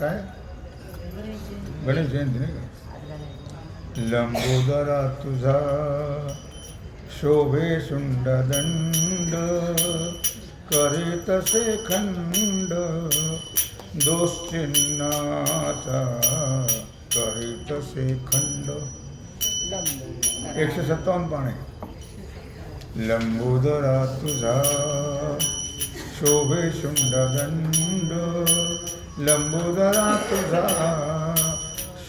काय? गणेश जयंती नाही का? लंबोदरा तुझा शोभे शुंडदंड करीतसे खंड दोषचिन्हाचा करीतसे खंड. एकशे सत्तावन्न पाने. लंबोदरा तुझा शोभे शुंड दंड लंबोदरा तुझा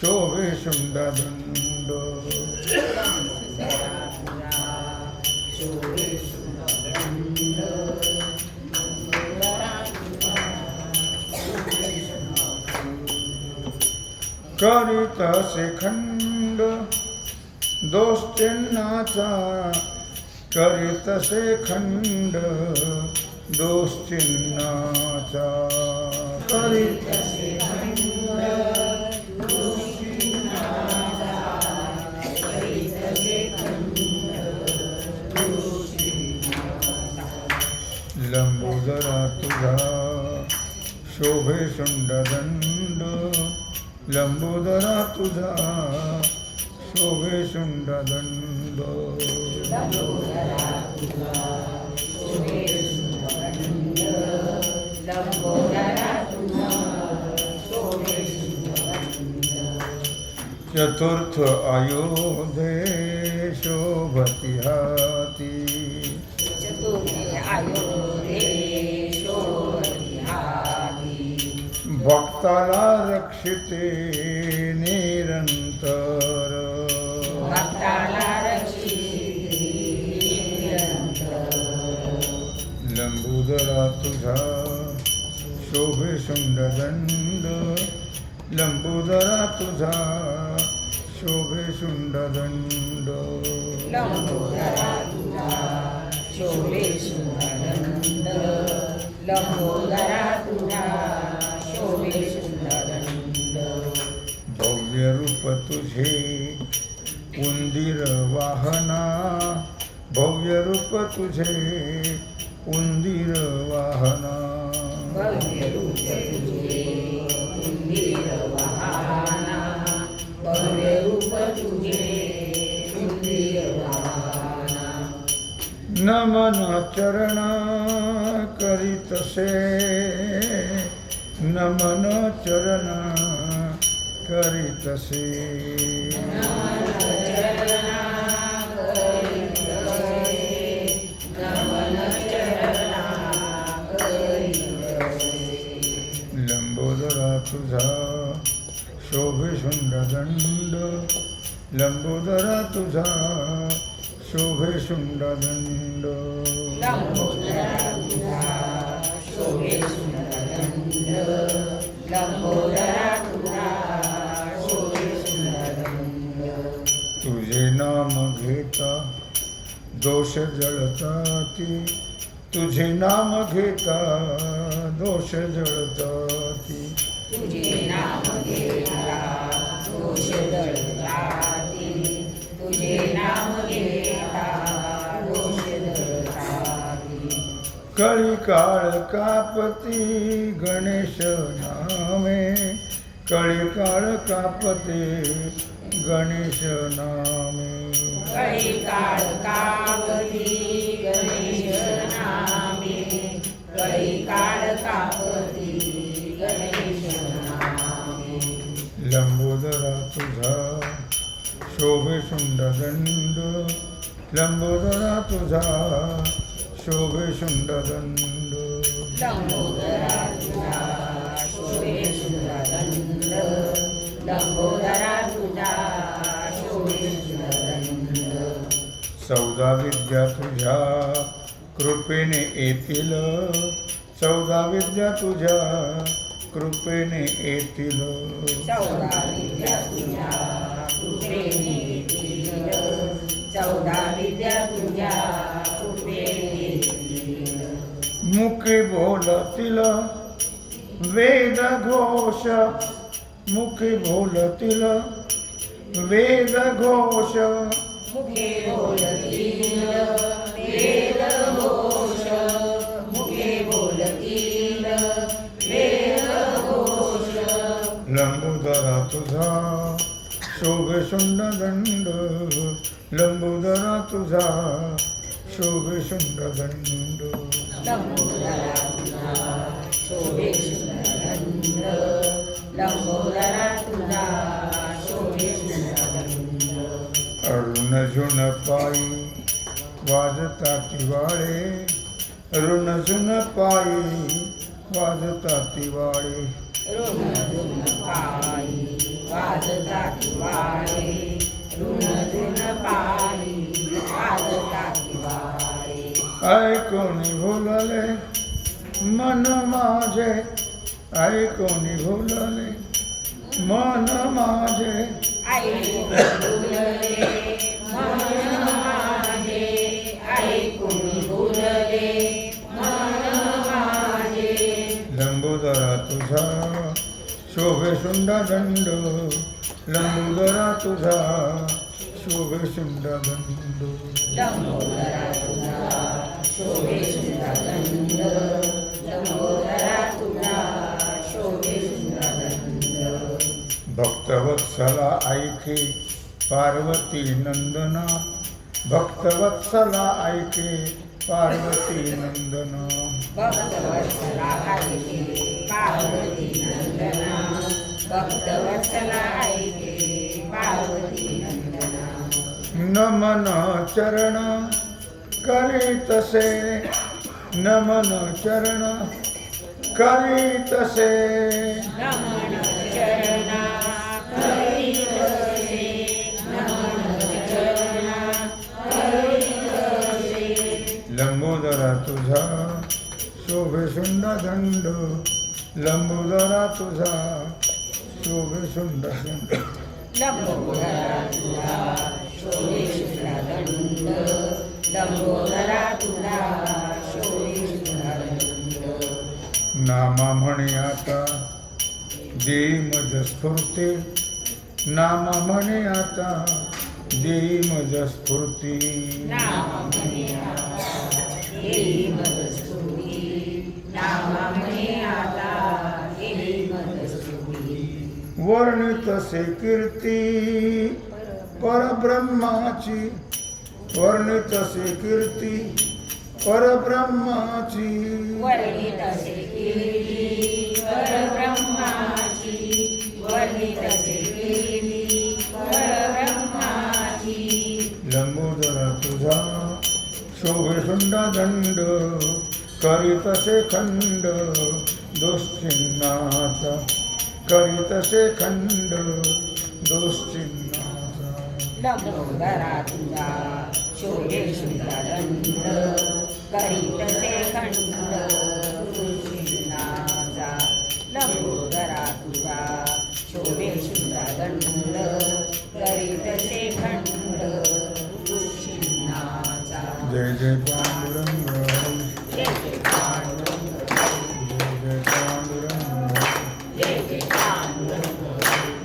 शोभे शुंडदंड। करीत खंड दोष चिन्हाचा करीतसे खंड दोष चिन्हाचा लंबोदरा तुझा शोभे शुंडदंड. लंबोदरा तुझा शोभे शुंडदंड. चतुर्थ अयोध्ये शोभती हाती भक्ताला रक्षिते निरंतर। लंबूदरा तुझा शोभे शुंडदंड लंबूदरा तुझा शोभे शुंडदंड शोभे सुंदरंद लंबोदरा तुझा शोभे सुंदरंद भव्य रूप तुझे उंदीर वाहना भव्य रूप तुझे उंदीर वाहना नमन चरण करीतसे नमन चरण करीतसे लंबोदरा तुझा शोभे दंड लंबोदरा तुझा शोभे शुंडदंड लंबोदरा तुझे नाम घेता दोष जळताती. तुझे नाम घेता दोष जळताती. तुझे नाम घेता दोष दळताती तुझे नाम घेता दोष कळी काळ कापती गणेश नामे. कळी काळ कापते गणेश नामे. कळी काळ कापती गणेश नामे. कळी काळ कापती गणेश नामे. लंबोदरा तुझा शोभे शुंडदंड लंबोदरा तुझा शोभे शुंडदंड चौदा विद्या तुझ्या कृपेने येतील. चौदा विद्या तुझ्या कृपेने येतील. चौदा विद्या तुझ्या चौदा विद्या तुझ्या कृपेने मुखी बोलतील वेद घोष. मुखी बोलतील वेद वेद घोष. बोलतील वेद घोष. लंबोदरा तुझा. शोभे शुंड दंड लंबोदरा तुझा शोभे शोभे सुंदरदंड अरुण झुन पायी वाजता तिवाळे अरुण झुन पायी वाजता तिवाळे. वाजता वाळे ऋण ऋण पायी वाजता वाळे ऐकोनी भुलले मन माझे ऐकोनी भुलले मन माझे ऐकून शोभे शुंड दंड लंबोदरा तुझा शोभे शुंड दंड. भक्तवत्सला ऐके पार्वती नंदना. भक्तवत्सला ऐके पार्वती नंदना. भक्तवत्सला ऐके पार्वती नंदना नमन चरण करी तसे. नमन चरण करी तसे. नमन लंबोदरा तुझा शोभे शुंड दंड. लंबोदरा तुझा शोभे सुंदर लंबोदरा तुझा शोभे शुक्लादंड लंबोदरा तुझा शोभे शुक्लादंड नामा म्हणे आता देई मज स्फूर्ती नामा म्हणे आता देई मज स्फूर्ती नामा म्हणे आता म्हणे वर्णितसे कीर्ती परब्रह्माची. वर्णितसे कीर्ती परब्रह्माची. वर्णितसे कीर्ती परब्रह्माची. वर्णितसे कीर्ती परब्रह्माची. लंबोदरा तुझा शोभे शुंडा दंड करीतसे खंड दोषचिन्हाचा करीतसे खंड दोषचिन्हाचा लंबोदरा तुझा शोभे शुक्लादंड करीतसे खंड तुळशीनाचा लंबोदरा तुझा शोभे शुक्लादंड करीतसे खंड तुळशीनाचा जय जय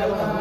Thank you.